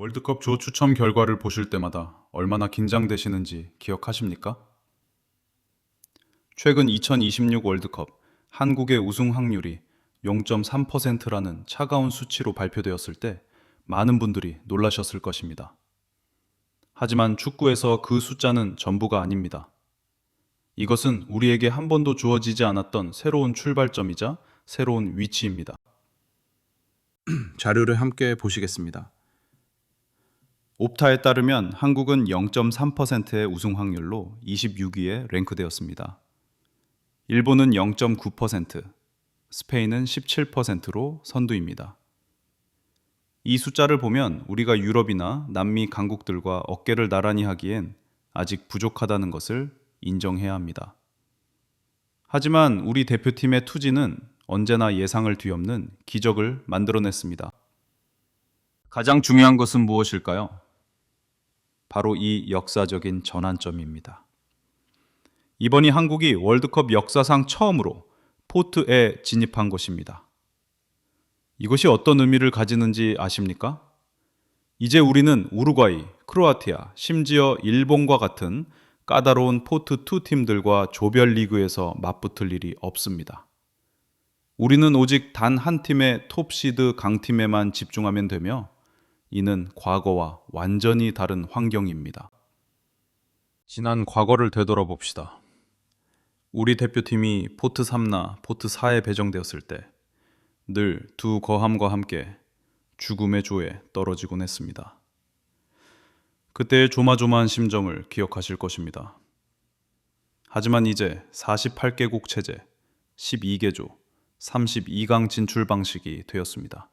월드컵 조 추첨 결과를 보실 때마다 얼마나 긴장되시는지 기억하십니까? 최근 2026 월드컵 한국의 우승 확률이 0.3%라는 차가운 수치로 발표되었을 때 많은 분들이 놀라셨을 것입니다. 하지만 축구에서 그 숫자는 전부가 아닙니다. 이것은 우리에게 한 번도 주어지지 않았던 새로운 출발점이자 새로운 위치입니다. 자료를 함께 보시겠습니다. 옵타에 따르면 한국은 0.3%의 우승 확률로 26위에 랭크되었습니다. 일본은 0.9%, 스페인은 17%로 선두입니다. 이 숫자를 보면 우리가 유럽이나 남미 강국들과 어깨를 나란히 하기엔 아직 부족하다는 것을 인정해야 합니다. 하지만 우리 대표팀의 투지는 언제나 예상을 뒤엎는 기적을 만들어냈습니다. 가장 중요한 것은 무엇일까요? 바로 이 역사적인 전환점입니다. 이번이 한국이 월드컵 역사상 처음으로 포트에 진입한 것입니다. 이것이 어떤 의미를 가지는지 아십니까? 이제 우리는 우루과이, 크로아티아, 심지어 일본과 같은 까다로운 포트 2 팀들과 조별 리그에서 맞붙을 일이 없습니다. 우리는 오직 단 한 팀의 톱시드 강팀에만 집중하면 되며 이는 과거와 완전히 다른 환경입니다. 지난 과거를 되돌아봅시다. 우리 대표팀이 포트 3나 포트 4에 배정되었을 때 늘 두 거함과 함께 죽음의 조에 떨어지곤 했습니다. 그때의 조마조마한 심정을 기억하실 것입니다. 하지만 이제 48개국 체제, 12개조, 32강 진출 방식이 되었습니다.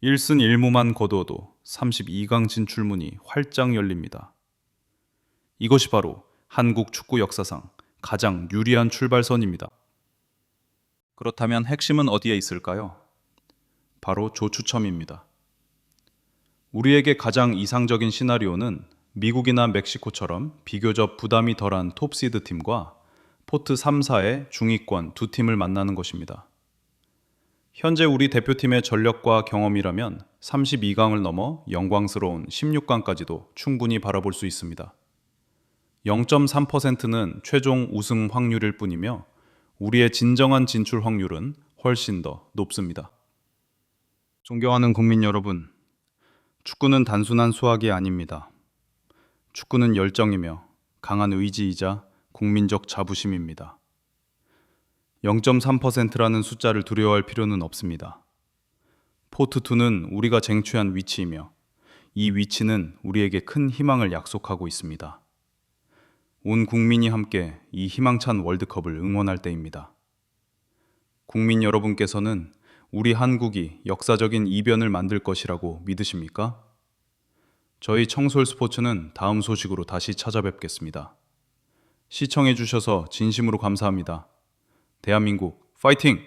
1승 1무만 거두어도 32강 진출문이 활짝 열립니다. 이것이 바로 한국 축구 역사상 가장 유리한 출발선입니다. 그렇다면 핵심은 어디에 있을까요? 바로 조추첨입니다. 우리에게 가장 이상적인 시나리오는 미국이나 멕시코처럼 비교적 부담이 덜한 톱시드 팀과 포트 3, 4의 중위권 두 팀을 만나는 것입니다. 현재 우리 대표팀의 전력과 경험이라면 32강을 넘어 영광스러운 16강까지도 충분히 바라볼 수 있습니다. 0.3%는 최종 우승 확률일 뿐이며 우리의 진정한 진출 확률은 훨씬 더 높습니다. 존경하는 국민 여러분, 축구는 단순한 수학이 아닙니다. 축구는 열정이며 강한 의지이자 국민적 자부심입니다. 0.3%라는 숫자를 두려워할 필요는 없습니다. 포트2는 우리가 쟁취한 위치이며 이 위치는 우리에게 큰 희망을 약속하고 있습니다. 온 국민이 함께 이 희망찬 월드컵을 응원할 때입니다. 국민 여러분께서는 우리 한국이 역사적인 이변을 만들 것이라고 믿으십니까? 저희 청솔 스포츠는 다음 소식으로 다시 찾아뵙겠습니다. 시청해 주셔서 진심으로 감사합니다. 대한민국 파이팅!